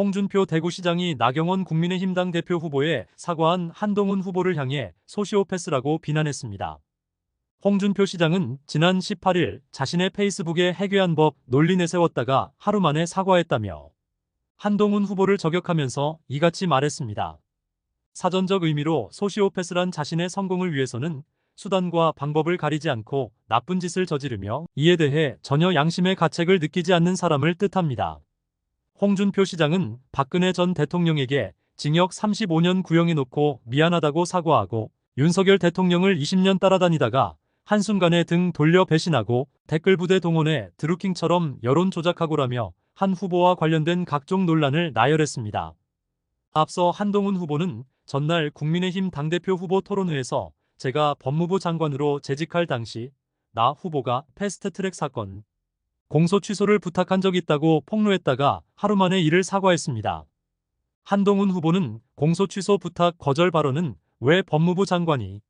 홍준표 대구시장이 나경원 국민의힘당 대표 후보에 사과한 한동훈 후보를 향해 소시오패스라고 비난했습니다. 홍준표 시장은 지난 18일 자신의 페이스북에 해괴한 법 논리 내세웠다가 하루 만에 사과했다며 한동훈 후보를 저격하면서 이같이 말했습니다. 사전적 의미로 소시오패스란 자신의 성공을 위해서는 수단과 방법을 가리지 않고 나쁜 짓을 저지르며 이에 대해 전혀 양심의 가책을 느끼지 않는 사람을 뜻합니다. 홍준표 시장은 박근혜 전 대통령에게 징역 35년 구형해놓고 미안하다고 사과하고 윤석열 대통령을 20년 따라다니다가 한순간에 등 돌려 배신하고 댓글 부대 동원해 드루킹처럼 여론 조작하고라며 한 후보와 관련된 각종 논란을 나열했습니다. 앞서 한동훈 후보는 전날 국민의힘 당대표 후보 토론회에서 제가 법무부 장관으로 재직할 당시 나 후보가 패스트트랙 사건 공소 취소를 부탁한 적 있다고 폭로했다가 하루 만에 이를 사과했습니다. 한동훈 후보는 공소 취소 부탁 거절 발언은 왜 법무부 장관이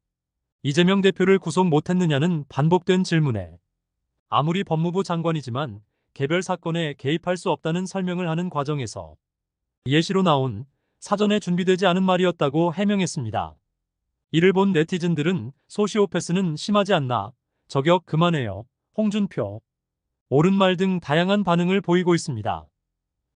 이재명 대표를 구속 못했느냐는 반복된 질문에 아무리 법무부 장관이지만 개별 사건에 개입할 수 없다는 설명을 하는 과정에서 예시로 나온 사전에 준비되지 않은 말이었다고 해명했습니다. 이를 본 네티즌들은 소시오패스는 심하지 않나 저격 그만해요 홍준표 옳은 말 등 다양한 반응을 보이고 있습니다.